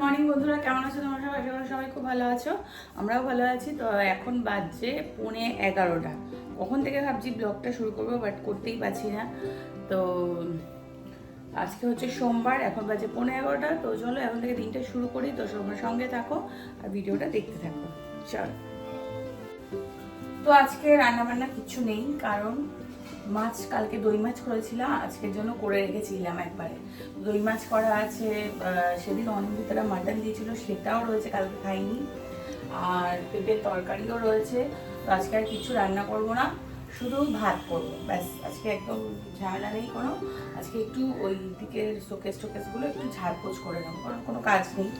Morning বন্ধুরা। কেমন আছো তোমরা? সবাই করি সবাই খুব ভালো আছো। আমরাও ভালো আছি। তো এখন বাজছে পৌনে এগারোটা। কখন থেকে ভাবছি ব্লগটা শুরু করব বাট করতেই পারছি না। তো আজকে হচ্ছে সোমবার, এখন বাজে পৌনে এগারোটা, তো চলো এখন থেকে দিনটা শুরু করি, তো সবার সঙ্গে থাকো আর ভিডিওটা দেখতে থাকো। চলো। তো আজকে রান্না বান্না কিছু নেই, কারণ মাছ, কালকে দই মাছ করেছিলাম, আজকের জন্য করে রেখেছিলাম একবারে। দই মাছ করা আছে সেদিন অনিন্দিতারা মাটন দিয়েছিল, সেটাও রয়েছে, কালকে খাইনি। আর পেঁপের তরকারিও রয়েছে, তো আজকে আর কিছু রান্না করব না। শুধু ভাত করব। ব্যাস, আজকে একদম ঝামেলা নেই কোনো। আজকে একটু ওই দিকের শোকেস টোকেসগুলো একটু ঝাড়পোছ করে নেব, কারণ কোনো কাজ নেই।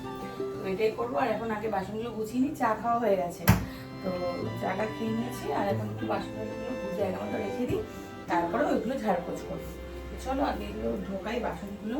তো এটাই করব, আর এখন আগে বাসনগুলো গুছিয়ে নিই চা খাওয়া হয়ে গেছে। তো চাটা খেয়ে নিয়েছি, আর এখন একটু বাসনগুলো জায়গা মতো রেখে দিই, তারপরে ওইগুলো ঝাড়পোছ করব। চলো আগে এগুলো ঢোকাই বাসনগুলো।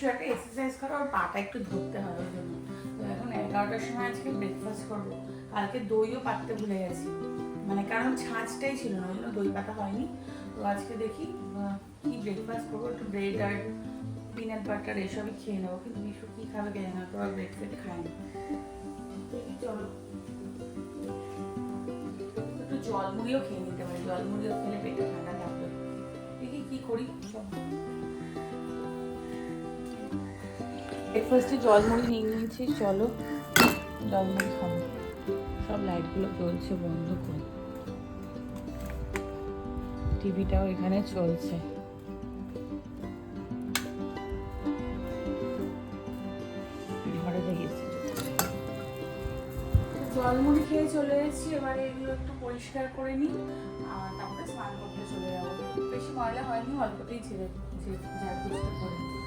তো একটা এক্সারসাইজ করা, ওর পাটা একটু ধরতে হয় জন্য। তো এখন এগারোটার সময় আজকে ব্রেকফাস্ট করব। কালকে দইও পাততে ভুলে গেছি। মানে কারণ ছাঁচটাই ছিল না, ওই জন্য দই পাতা হয়নি। তো আজকে দেখি কি ব্রেকফাস্ট করব, একটু ব্রেড আর পিনাট বাটার এসবই খেয়ে নেব। কিন্তু বিশু কী খাবে কে জানে তো আর ব্রেড ফ্রেড খায়নি দেখি চলো। একটু জল মুড়িও খেয়ে নিতে পারি জল মুড়িও খেলে পেটে ঠান্ডা থাকবে। দেখি কি করি সব ব্রেকফাস্টে জলমুড়ি নিয়ে নিয়েছি, চলো জলমুড়ি খাব। সব লাইটগুলো চলছে বন্ধ করে। টিভিটাও এখানে চলছে। থেকে জলমুড়ি খেয়ে চলে এসেছি, এবারে এগুলো একটু পরিষ্কার করে নিই, আর তারপরে স্নান করতে চলে যাব। বেশি ময়লা হয়নি, অল্পতেই ছেড়ে ঝাড়পুছটা করে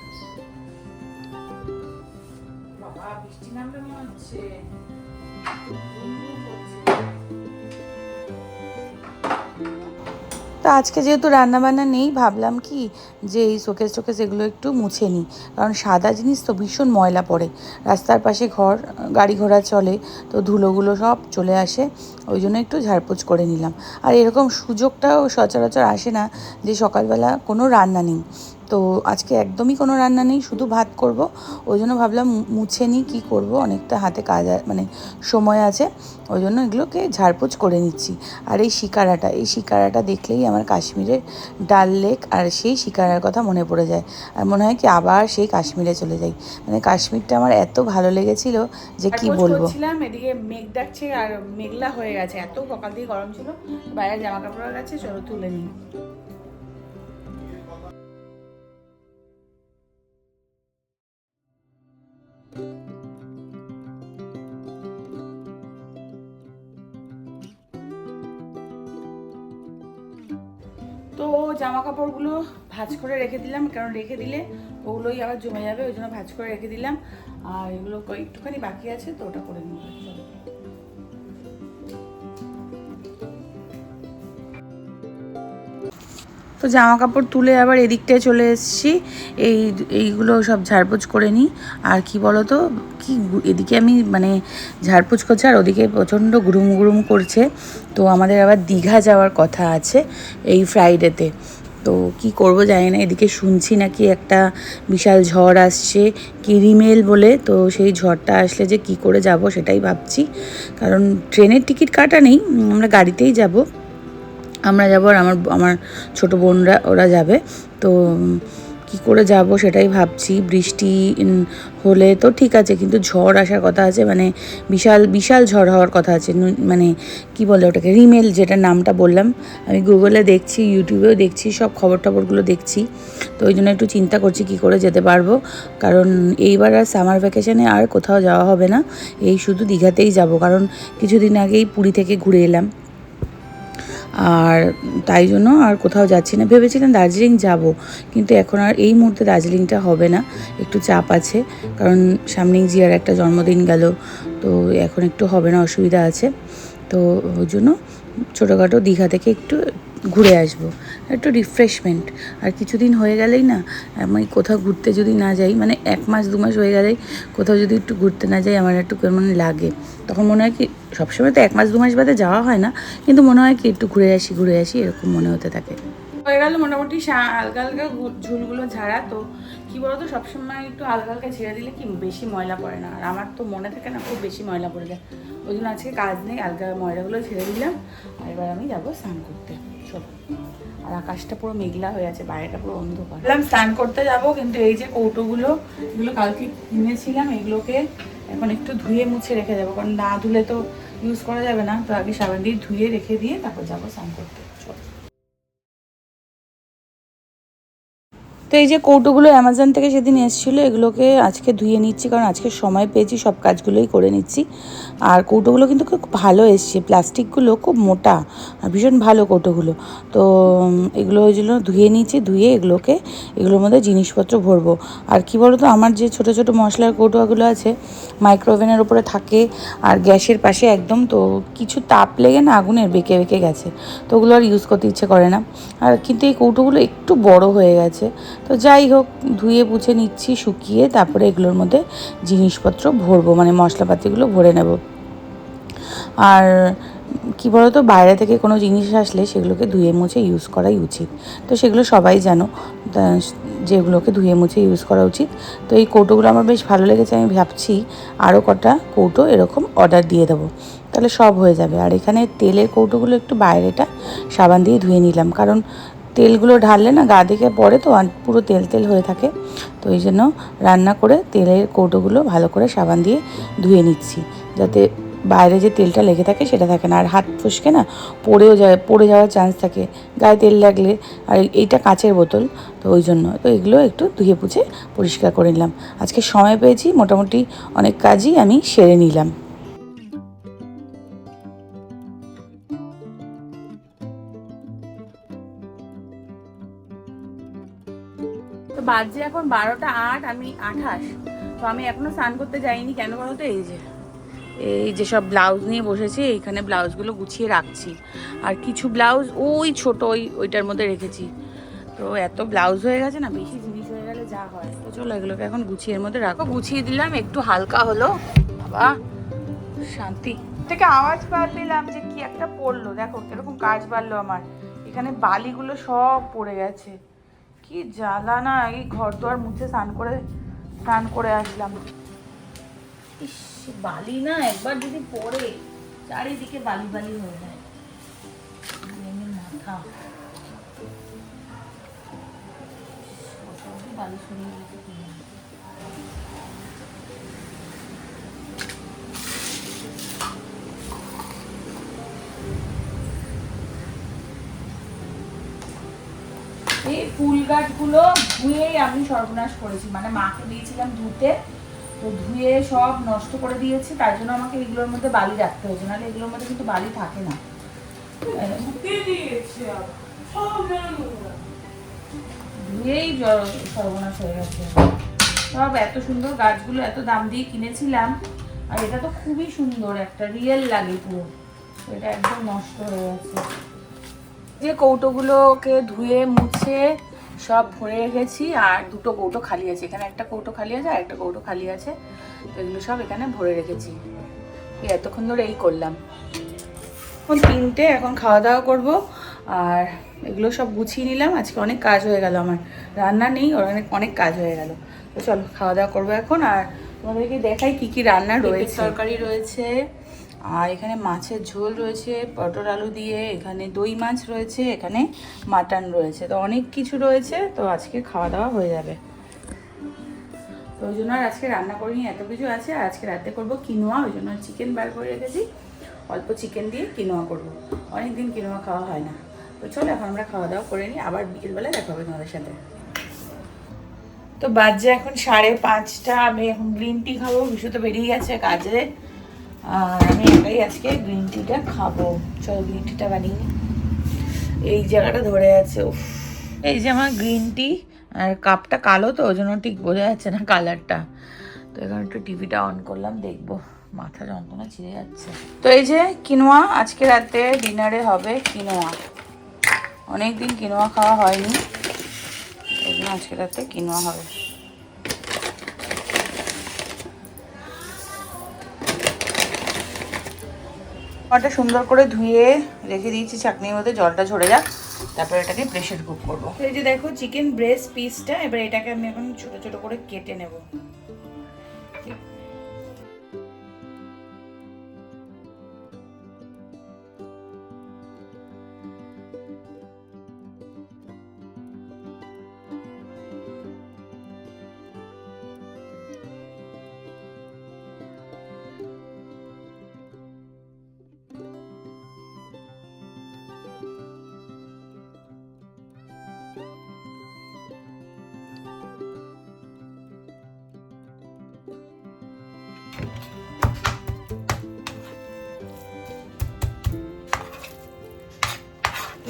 তো আজকে যেহেতু রান্নাবান্না নেই, ভাবলাম কি যে এই শোকেস টোকেস এগুলো একটু মুছে নিই। কারণ সাদা জিনিস তো ভীষণ ময়লা পড়ে। রাস্তার পাশে ঘর, গাড়ি ঘোড়া চলে, তো ধুলোগুলো সব চলে আসে। ওই জন্য একটু ঝাড়পোছ করে নিলাম। আর এরকম সুযোগটাও সচরাচর আসে না যে সকালবেলা কোনো রান্না নেই। তো আজকে একদমই কোনো রান্না নেই শুধু ভাত করব। ওই জন্য ভাবলাম মুছে নিই কী করব? অনেকটা হাতে কাজ মানে সময় আছে। ওই জন্য এগুলোকে ঝাড়পোছ করে নিচ্ছি। আর এই শিকারাটা এই শিকারাটা দেখলেই আমার কাশ্মীরের ডাল লেক আর সেই শিকারার কথা মনে পড়ে যায়। আর মনে হয় কি আবার সেই কাশ্মীরে চলে যাই। মানে কাশ্মীরটা আমার এত ভালো লেগেছিল যে কি বলব? এদিকে মেঘ ডাকছে আর মেঘলা হয়ে গেছে। এত সকাল থেকে গরম ছিল বাইরে জামা কাপড় গেছে চলো তুলে নিই। তো জামা কাপড়গুলো ভাজ করে রেখে দিলাম, কারণ রেখে দিলে ওগুলোই আবার জমে যাবে, ওই জন্য ভাজ করে রেখে দিলাম। আর এগুলো একটুখানি বাকি আছে, তো ওটা করে নিব তো জামা কাপড় তুলে আবার এদিকটায় চলে এসেছি। এই এইগুলো সব ঝাড়পোছ করে নিই। আর কি বলো তো কি এদিকে আমি মানে ঝাড়পোছ করছি আর ওদিকে প্রচণ্ড গুরুম গুরুম করছে। তো আমাদের আবার দীঘা যাওয়ার কথা আছে এই ফ্রাইডেতে। তো কি করব জানি না, এদিকে শুনছি নাকি একটা বিশাল ঝড় আসছে, কিরিমেল বলে। তো সেই ঝড়টা আসলে যে কি করে যাব সেটাই ভাবছি। কারণ ট্রেনের টিকিট কাটা নেই, আমরা গাড়িতেই যাব। আমরা যাব আর আমার আমার ছোটো বোনরা, ওরা যাবে। তো কি করে যাব সেটাই ভাবছি। বৃষ্টি হলে তো ঠিক আছে, কিন্তু ঝড় আসার কথা আছে মানে বিশাল বিশাল ঝড় হওয়ার কথা আছে। মানে কি বলে ওটাকে? রিমেল যেটা নামটা বললাম। আমি গুগলে দেখছি ইউটিউবেও দেখছি, সব খবর টবরগুলো দেখছি। তো ওই জন্য একটু চিন্তা করছি কি করে যেতে পারব। কারণ এইবার আর সামার ভ্যাকেশনে আর কোথাও যাওয়া হবে না। এই শুধু দীঘাতেই যাব। কারণ কিছুদিন আগেই পুরী থেকে ঘুরে এলাম। আর তাই জন্য আর কোথাও যাচ্ছি না। ভেবেছিলাম দার্জিলিং যাব, কিন্তু এখন আর এই মুহূর্তে দার্জিলিংটা হবে না। একটু চাপ আছে, কারণ সামনেই জিয়ার একটা জন্মদিন গেল, তো এখন একটু হবে না, অসুবিধা আছে। তো ওই জন্য ছোটোখাটো দীঘা থেকে একটু ঘুরে আসব। একটু রিফ্রেশমেন্ট আর কিছুদিন হয়ে গেলেই না, আমি কোথাও ঘুরতে যদি না যাই মানে এক মাস, দু মাস হয়ে গেলেই কোথাও যদি একটু ঘুরতে না যাই, আমার একটু কেমন লাগে। তখন মনে হয় কি, সবসময় তো এক মাস, দু মাস বাদে যাওয়া হয় না, কিন্তু মনে হয় কি, একটু ঘুরে আসি ঘুরে আসি, এরকম মনে হতে থাকে। হয়ে গেল মোটামুটি হালকা হালকা ঝুলগুলো ঝাড়া, তো কি বলতো, সবসময় একটু হালকা হালকা ছেড়ে দিলে কি বেশি ময়লা পড়ে না। আর আমার তো মনে থাকে না, খুব বেশি ময়লা পড়ে যায়। ওই জন্য আজকে কাজ নেই, হালকা ময়লাগুলো ছেড়ে দিলাম, আর এবার আমি যাব স্নান করতে। চলো আর আকাশটা পুরো মেঘলা হয়ে আছে, বাইরেটা পুরো অন্ধকার। বললাম, স্নান করতে যাব, কিন্তু এই যে কৌটোগুলো, এগুলো কালকে কিনেছিলাম, এগুলোকে এখন একটু ধুয়ে মুছে রেখে যাব। কারণ না ধুলে তো ইউজ করা যাবে না। তো আগে সাবান দিয়ে ধুয়ে রেখে দিয়ে তারপর যাব স্নান করতে। তো এই যে কৌটোগুলো অ্যামাজন থেকে সেদিন এসেছিল, এগুলোকে আজকে ধুয়ে নিচ্ছি, কারণ আজকে সময় পেয়েছি, সব কাজগুলোই করে নিচ্ছি। আর কৌটোগুলো কিন্তু খুব ভালো এসছে, প্লাস্টিকগুলো খুব মোটা, আর ভীষণ ভালো কৌটোগুলো। তো এগুলো ওই জন্য ধুয়ে নিচ্ছি, ধুয়ে এগুলোকে, এগুলোর মধ্যে জিনিসপত্র ভরবো। আর কি বলতো, আমার যে ছোট ছোট মশলার কৌটোগুলো আছে মাইক্রোওভেনের উপরে থাকে, আর গ্যাসের পাশে একদম তো কিছু তাপ লেগে না আগুনের বেঁকে বেঁকে গেছে, তো ওগুলো আর ইউজ করতে ইচ্ছে করে না। আর কিন্তু এই কৌটোগুলো একটু বড় হয়ে গেছে তো যাই হোক, ধুয়ে পুছে নিচ্ছি, শুকিয়ে তারপরে এগুলোর মধ্যে জিনিসপত্র ভরবো মানে মশলাপাতিগুলো ভরে নেব। আর কি বলতো, বাইরে থেকে কোনো জিনিস আসলে সেগুলোকে ধুয়ে মুছে ইউজ করাই উচিত। তো সেগুলো সবাই জানো যেগুলোকে ধুয়ে মুছে ইউজ করা উচিত। তো এই কৌটোগুলো আমার বেশ ভালো লেগেছে, আমি ভাবছি আরও কটা কৌটো এরকম অর্ডার দিয়ে দেবো। তাহলে সব হয়ে যাবে। আর এখানে তেলের কৌটোগুলো একটু বাইরেটা সাবান দিয়ে ধুয়ে নিলাম, কারণ তেলগুলো ঢাললে না গা দিকে পড়ে তো পুরো তেল তেল হয়ে থাকে। তো এই জন্য রান্না করে তেলের কৌটোগুলো ভালো করে সাবান দিয়ে ধুয়ে নিচ্ছি। যাতে বাইরে যে তেলটা লেগে থাকে সেটা থাকে না। আর হাত ফসকে না পড়েও যায়, পড়ে যাওয়ার চান্স থাকে। গায়ে তেল লাগলে আর এইটা কাঁচের বোতল, তো ওই জন্য। তো এগুলো একটু ধুয়ে পুছে পরিষ্কার করে নিলাম। আজকে সময় পেয়েছি, মোটামুটি অনেক কাজই আমি সেরে নিলাম। তো বাজে এখন বারোটা আট, আমি আঠাশ। তো আমি এখনও স্নান করতে যাইনি, কেন বলো তো? এই যে এই যে সব ব্লাউজ নিয়ে বসেছি, এইখানে ব্লাউজগুলো গুছিয়ে রাখছি। আর কিছু ব্লাউজ ওই ছোট ওই, ওইটার মধ্যে রেখেছি। তো এত ব্লাউজ হয়ে গেছে না, বেশি জিনিস হয়ে গেলে যা হয়। তো চলো এগুলোকে এখন গুছিয়ে এর মধ্যে রাখো। গুছিয়ে দিলাম, একটু হালকা হলো। বাবা, শান্তি। থেকে আওয়াজ বার পেলাম যে কি একটা পড়ল। দেখো, কীরকম কাজ বাড়লো আমার। এখানে বালিগুলো সব পড়ে গেছে। কি জ্বালা না, এই ঘর দুয়ার মুছে স্নান করে স্নান করে আসলাম। ইস, বালি না, একবার যদি পড়ে, চারিদিকে বালি বালি হয়ে যায়। মাথা। বালি সরিয়ে এই ফুল গাছগুলো ধুয়েই আমি সর্বনাশ করেছি। মানে মাকে দিয়েছিলাম ধুতে তো ধুয়ে সব নষ্ট করে দিয়েছি তার জন্য আমাকে এগুলোর মধ্যে বালি রাখতে হয়েছে। নাহলে এগুলোর মধ্যে কিন্তু বালি থাকে না। ধুয়েই সর্বনাশ হয়ে গেছে। সব এত সুন্দর গাছগুলো এত দাম দিয়ে কিনেছিলাম। আর এটা তো খুবই সুন্দর একটা রিয়েল লাগে পুরো। এটা একদম নষ্ট হয়ে গেছে। যে কৌটোগুলোকে ধুয়ে মুছে সব ভরে রেখেছি আর দুটো কৌটো খালি আছে। এখানে একটা কৌটো খালি আছে আর একটা কৌটো খালি আছে। তো এগুলো সব এখানে ভরে রেখেছি। এতক্ষণ ধরে এই করলাম। এখন তিনটে এখন খাওয়া দাওয়া করব। আর এগুলো সব গুছিয়ে নিলাম। আজকে অনেক কাজ হয়ে গেল আমার। রান্না নেই ওর অনেক অনেক কাজ হয়ে গেল। তো চলো খাওয়া দাওয়া করব এখন। আর তোমাদেরকে দেখাই কি কি রান্না রয়েছে। তরকারি রয়েছে আর এখানে মাছের ঝোল রয়েছে, পটল আলু দিয়ে, এখানে দই মাছ রয়েছে, এখানে মাটন রয়েছে। তো অনেক কিছু রয়েছে, তো আজকে খাওয়া দাওয়া হয়ে যাবে। তো ওই জন্য আর আজকে রান্না করিনি, এত কিছু আছে। আর আজকে রাতে করব কিনোয়া, ওই জন্য চিকেন বার করে রেখেছি। অল্প চিকেন দিয়ে কিনোয়া করব। অনেক দিন কিনোয়া খাওয়া হয় না। তো চলো, এখন আমরা খাওয়া দাওয়া করে নিই। আবার বিকেলবেলা দেখা হবে তোমাদের সাথে। তো বাজে এখন সাড়ে পাঁচটা। আমি এখন গ্রিন টি খাব। বিশু তো বেরিয়ে গেছে কাজে। আর আমি একাই আজকে গ্রিন টিটা খাব। চলো গ্রিন টিটা বানিয়ে এই জায়গাটা ধরে আছে, উফ। এই যে আমার গ্রিন টি আর কাপটা কালো তো, ওই জন্য ঠিক বোঝা যাচ্ছে না কালারটা তো এখন একটু টিভিটা অন করলাম, দেখব। মাথা যন্ত্রণা ছিঁড়ে যাচ্ছে। তো এই যে কিনোয়া আজকে রাতে ডিনারে হবে কিনোয়া অনেক দিন কিনোয়া খাওয়া হয়নি। এই জন্য আজকে রাতে কিনোয়া হবে। ওটা সুন্দর করে ধুয়ে রেখে দিয়েছি চাকনির মধ্যে, জলটা ঝরে যাক। তারপর এটাকে প্রেশার কুক করব। এই যে দেখো চিকেন ব্রেস্ট পিসটা এবার এটাকে আমি এখন ছোটো ছোটো করে কেটে নেব।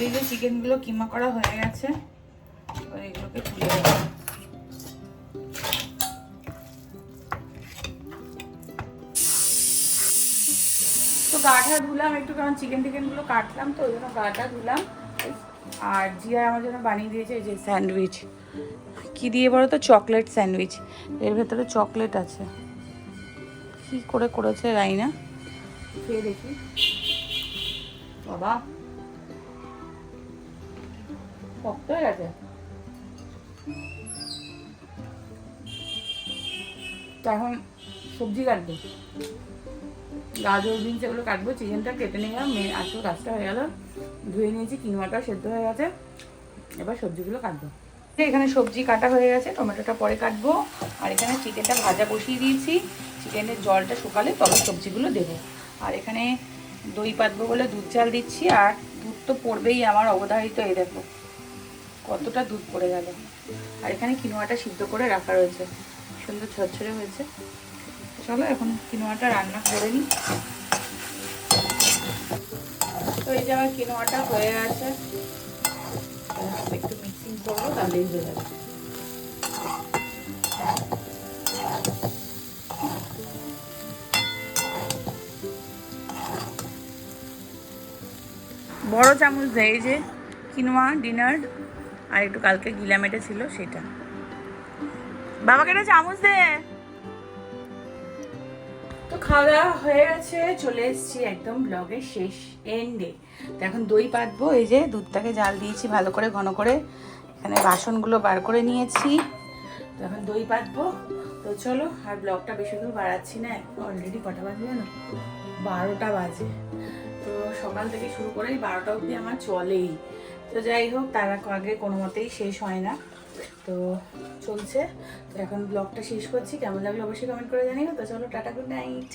এই যে চিকেনগুলো কিমা করা হয়ে গেছে, এবার এগুলোকে তুলে তো গাটা ধুলাম, একটু কারণ চিকেন টিকেনগুলো কাটলাম তো, ওই জন্য গাটা ধুলাম। আর জিয়া আমার জন্য বানিয়ে দিয়েছে এই যে স্যান্ডউইচ। কি দিয়ে বলো তো? Chocolate sandwich. এর ভেতরে চকলেট আছে। কি করে করেছে রাইনা খেয়ে দেখি। বাবা। শক্ত হয়ে গেছে এখন সবজি কাটবো। গাজর, বিনস এগুলো কাটবো, চিকেনটা কেটে নিলাম, মেয়ে আসল কাজটা হয়ে গেল। ধুয়ে নিয়েছি কিনোয়াটা সেদ্ধ হয়ে গেছে। এবার সবজিগুলো কাটবো। এখানে সবজি কাটা হয়ে গেছে, টমেটোটা পরে কাটবো। আর এখানে চিকেনটা ভাজা বসিয়ে দিয়েছি। চিকেনের জলটা শুকালে তবে সবজিগুলো দেবো। আর এখানে দই পাতবো বলে দুধ চাল দিচ্ছি। আর দুধ তো পড়বেই আমার অবধারিত, এই দেখো। কতটা দুধ পড়ে গেল। আর এখানে কিনোয়াটা সিদ্ধ করে রাখা রয়েছে। সুন্দর ঝরঝরে হয়েছে। চলো এখন কিনোয়াটা রান্না করে নিই। তো এই যে আমার কিনোয়াটা হয়ে গেছে। একটু মিক্সিং করব, তাহলেই হয়ে যাবে। বড় চামচ দেয় যে কিনোয়া ডিনার আর একটু কালকে গিলামেটে ছিল সেটা। বাবাকে একটা চামচ দে। তো খাওয়া দাওয়া হয়ে গেছে, চলে এসেছি একদম ব্লগের শেষ এন্ডে তো এখন দই পাতবো, এই যে দুধটাকে জাল দিয়েছি ভালো করে, ঘন করে। এখানে বাসনগুলো বার করে নিয়েছি। তো এখন দই পাতবো। তো চলো, আর ব্লগটা বেশি দূর বাড়াচ্ছি না অলরেডি কটা বাজে জানো? বারোটা বাজে। তো সকাল থেকে শুরু করেই বারোটা অবধি আমার চলেই। তো যাই হোক, তার আগে কোনো মতেই শেষ হয় না। তো চলছে। তো এখন ব্লগটা শেষ করছি। কেমন লাগল অবশ্যই কমেন্ট করে জানিও। তো চলো, টাটা গুড নাইট